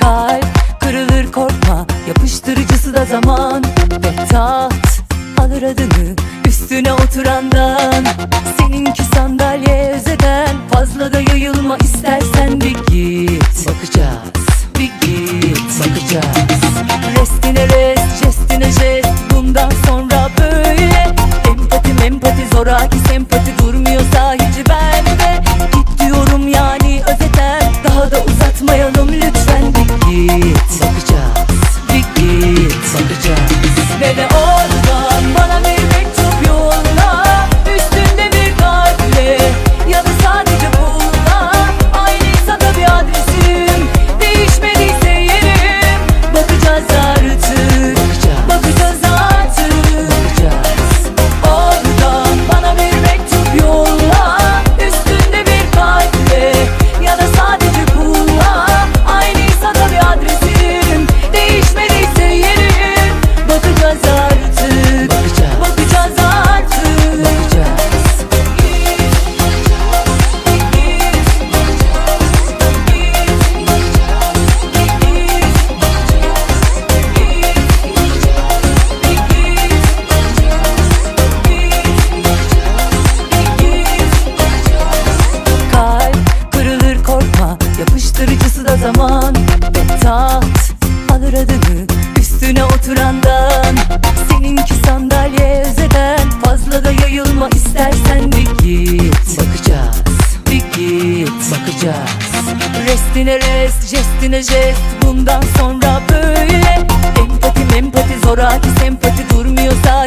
Kalp kırılır korkma Yapıştırıcısı da zaman. Ve taht alır adını Üstüne oturandan. Seninki sandalye özeden Fazla da yayılma istersen bir git. Bakacağız. Bir git. Bakacağız. Restine rest Jestine jest. Bundan sonra böyle Empati mempati zoraki Ve de Ve taht alır adını Üstüne oturandan. Seninki sandalye özeden Fazla da yayılma istersen bir git. Bakacağız. Bir git. Bakacağız. Restine rest Jestine jest. Bundan sonra böyle. Empati mempati zoraki sempati Durmuyorsa